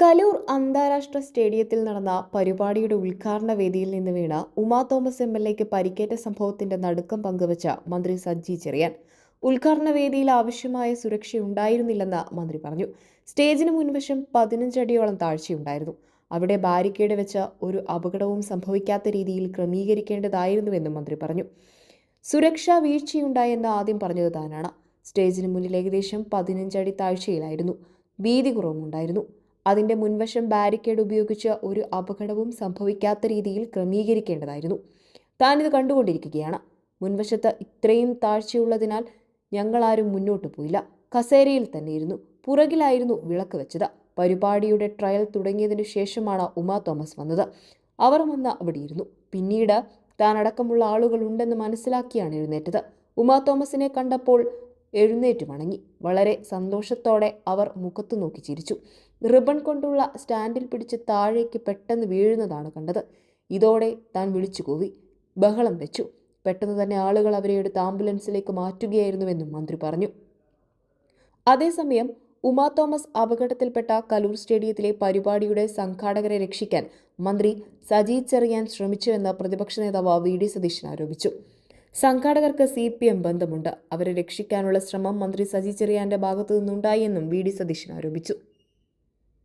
കലൂർ അന്താരാഷ്ട്ര സ്റ്റേഡിയത്തിൽ നടന്ന പരിപാടിയുടെ ഉദ്ഘാടന വേദിയിൽ നിന്ന് വീണ ഉമാ തോമസ് എം എൽ എക്ക് പരിക്കേറ്റ സംഭവത്തിന്റെ നടുക്കം പങ്കുവച്ച മന്ത്രി സജ്ജി ചെറിയാൻ. ഉദ്ഘാടന വേദിയിൽ ആവശ്യമായ സുരക്ഷ ഉണ്ടായിരുന്നില്ലെന്ന് മന്ത്രി പറഞ്ഞു. സ്റ്റേജിന് മുൻവശം പതിനഞ്ചടിയോളം താഴ്ചയുണ്ടായിരുന്നു. അവിടെ ബാരിക്കേഡ് വെച്ച ഒരു അപകടവും സംഭവിക്കാത്ത രീതിയിൽ ക്രമീകരിക്കേണ്ടതായിരുന്നുവെന്നും മന്ത്രി പറഞ്ഞു. സുരക്ഷാ വീഴ്ചയുണ്ടായെന്ന് ആദ്യം പറഞ്ഞത് താനാണ്. സ്റ്റേജിന് മുന്നിൽ ഏകദേശം പതിനഞ്ചടി താഴ്ചയിലായിരുന്നു. വീതി കുറവുമുണ്ടായിരുന്നു അതിന്റെ മുൻവശം ബാരിക്കേഡ് ഉപയോഗിച്ച് ഒരു അപകടവും സംഭവിക്കാത്ത രീതിയിൽ ക്രമീകരിക്കേണ്ടതായിരുന്നു. താനിത് കണ്ടുകൊണ്ടിരിക്കുകയാണ്. മുൻവശത്ത് ഇത്രയും താഴ്ചയുള്ളതിനാൽ ഞങ്ങളാരും മുന്നോട്ട് പോയില്ല. കസേരയിൽ തന്നെ ഇരുന്നു പുറകിലായിരുന്നു വിളക്ക് വെച്ചത്. പരിപാടിയുടെ ട്രയൽ തുടങ്ങിയതിനു ശേഷമാണ് ഉമാ തോമസ് വന്നത്. അവർ വന്ന് അവിടെ ഇരുന്നു പിന്നീട് താൻ അടക്കമുള്ള ആളുകൾ ഉണ്ടെന്ന് മനസ്സിലാക്കിയാണ് എഴുന്നേറ്റത്. ഉമാ തോമസിനെ കണ്ടപ്പോൾ എഴുന്നേറ്റ് വണങ്ങി. വളരെ സന്തോഷത്തോടെ അവർ മുഖത്തു നോക്കി ചിരിച്ചു. റിബൺ കൊണ്ടുള്ള സ്റ്റാൻഡിൽ പിടിച്ച് താഴേക്ക് പെട്ടെന്ന് വീഴുന്നതാണ് കണ്ടത്. ഇതോടെ താൻ വിളിച്ചു കൂവി. ബഹളം വെച്ചു. പെട്ടെന്ന് തന്നെ ആളുകൾ അവരെ എടുത്ത് ആംബുലൻസിലേക്ക് മാറ്റുകയായിരുന്നുവെന്നും മന്ത്രി പറഞ്ഞു. അതേസമയം ഉമാ തോമസ് അപകടത്തിൽപ്പെട്ട കലൂർ സ്റ്റേഡിയത്തിലെ പരിപാടിയുടെ സംഘാടകരെ രക്ഷിക്കാൻ മന്ത്രി സജി ചെറിയാൻ ശ്രമിച്ചുവെന്ന് പ്രതിപക്ഷ നേതാവ് വി ഡി സതീശൻ ആരോപിച്ചു. സംഘാടകർക്ക് സി പി എം ബന്ധമുണ്ട്. അവരെ രക്ഷിക്കാനുള്ള ശ്രമം മന്ത്രി സജി ചെറിയാന്റെ ഭാഗത്തു നിന്നുണ്ടായി എന്നും വി ഡി സതീശൻ ആരോപിച്ചു.